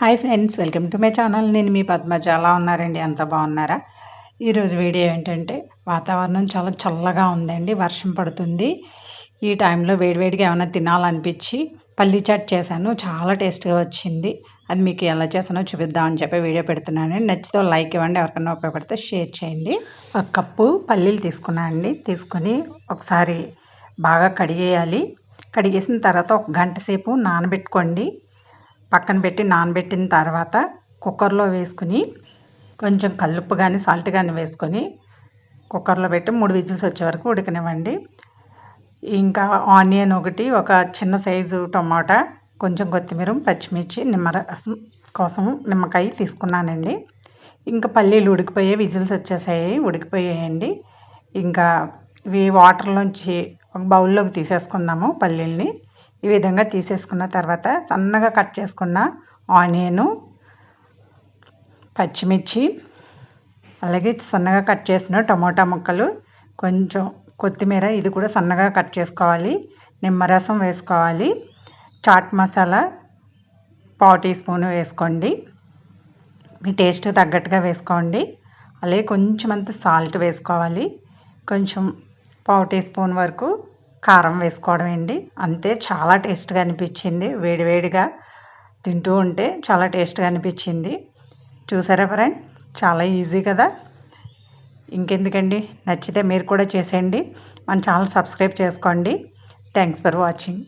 Hi friends welcome to my channel. నేను మీ పద్మజ. ఎలా ఉన్నారండి? ఎంత బాగున్నారా? ఈరోజు వీడియో ఏంటంటే వాతావరణం చాలా చల్లగా ఉందండి. వర్షం పడుతుంది. ఈ టైంలో వేడివేడిగా ఏమైనా తినాలనిపించి పల్లీ చాట్ చేశాను. చాలా టేస్ట్గా వచ్చింది. అది మీకు ఎలా చేసానో చూపిద్దామని చెప్పి వీడియో పెడుతున్నాను. నచ్చితే లైక్ ఇవ్వండి. ఎవరికైనా ఉపయోగపడితే షేర్ చేయండి. ఒక కప్పు పల్లీలు తీసుకున్నాను అండి. తీసుకొని ఒకసారి బాగా కడిగేయాలి. కడిగేసిన తర్వాత ఒక గంట సేపు నానబెట్టుకోండి. పక్కన పెట్టి నానబెట్టిన తర్వాత కుక్కర్లో వేసుకుని కొంచెం కల్లుప్పు కానీ సాల్ట్ కానీ వేసుకొని కుక్కర్లో పెట్టి మూడు విజిల్స్ వచ్చే వరకు ఉడకనివ్వండి. ఇంకా ఆనియన్ ఒకటి ఒక చిన్న సైజు టమాటా కొంచెం కొత్తిమీర పచ్చిమిర్చి నిమ్మరసం కోసం నిమ్మకాయ తీసుకున్నానండి. ఇంకా పల్లీలు ఉడికిపోయే విజిల్స్ వచ్చేసాయి ఉడికిపోయాయండి. ఇంకా ఇవి వాటర్లోంచి ఒక బౌల్లోకి తీసేసుకుందాము పల్లీల్ని. ఈ విధంగా తీసేసుకున్న తర్వాత సన్నగా కట్ చేసుకున్న ఆనియను పచ్చిమిర్చి అలాగే సన్నగా కట్ చేసిన టమోటా ముక్కలు కొంచెం కొత్తిమీర ఇది కూడా సన్నగా కట్ చేసుకోవాలి. నిమ్మరసం వేసుకోవాలి. చాట్ మసాలా పావు టీ స్పూన్ వేసుకోండి. మీ టేస్ట్ తగ్గట్టుగా వేసుకోండి. అలాగే కొంచెం అంత సాల్ట్ వేసుకోవాలి. కొంచెం పావు టీ స్పూన్ వరకు కారం వేసుకోవడం అండి. అంతే చాలా టేస్ట్గా అనిపించింది. వేడివేడిగా తింటూ ఉంటే చాలా టేస్ట్గా అనిపించింది. చూసారా ఫ్రెండ్ చాలా ఈజీ కదా? ఇంకెందుకండి? నచ్చితే మీరు కూడా చేసేయండి. మన ఛానల్ సబ్స్క్రైబ్ చేసుకోండి. Thanks for watching